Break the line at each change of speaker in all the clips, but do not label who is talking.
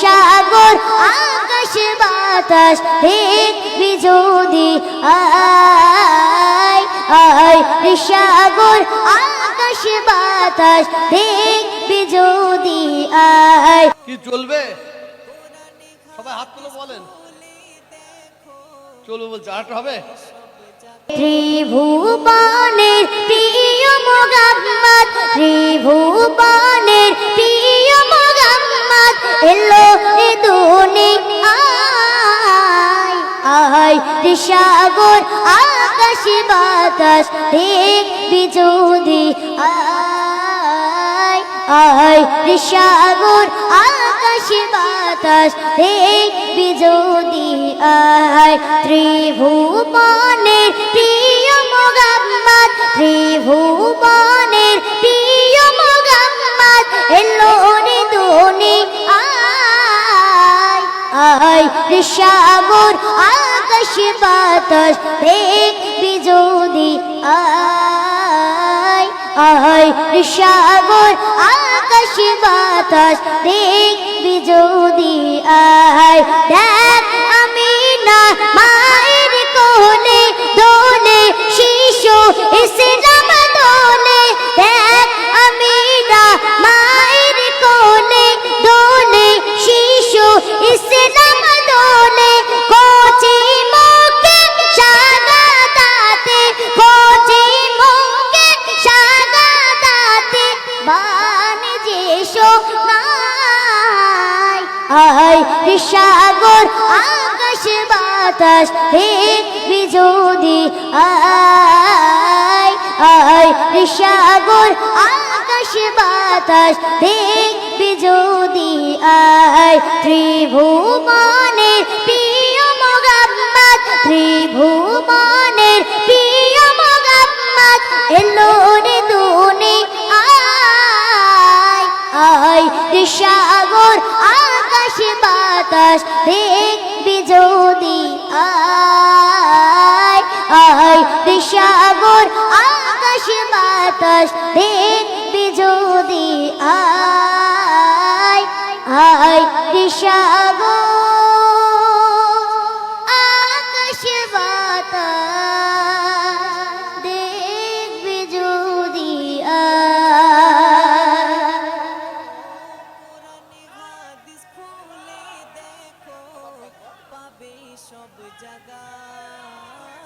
সাগর আকাশ বাতাস দেখবি যদি আয় আয় সাগর আকাশ বাতাস দেখবি যদি আয়।
কি চলবে? সবাই হাত তুলে বলেন। চলবে বলছে আরেকটা হবে?
ত্রিভুবনের প্রিয় আয় রে সাগর, আকাশ বাতাস দেখবি যদি আয় আয় সাগর, আকাশ বাতাস দেখবি যদি আয়, ত্রিভুবনের প্রিয় মোহাম্মদ ত্রিভুবনের প্রিয় মোহাম্মদ এলো রে দুনিয়ায় আয় রে সাগর আকাশ বাতাস দেখবি যদি আয় আয় সাগর আকাশ বাতাস দেখবি যদি আয়। দেখ আয় বিশাগর আকাশ, বাতাস, হে বিজোদি, আয় আয় বিশাগর আকাশ, বাতাস, হে বিজোদি, আয়। ত্রিভুবনের প্রিয় মোহাম্মদ ত্রিভুবনের আয় রে সাগর আকাশ বাতাস দেখবি যদি আয়। আয় রে সাগর আকাশ বাতাস দেখবি যদি আয়। আয় সাগর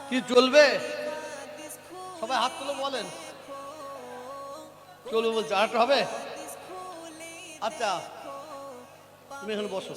কি চলবে? সবাই হাত তুলে বলেন। চলবে বলছে আরেকটা হবে? আচ্ছা তুমি এখন বসো।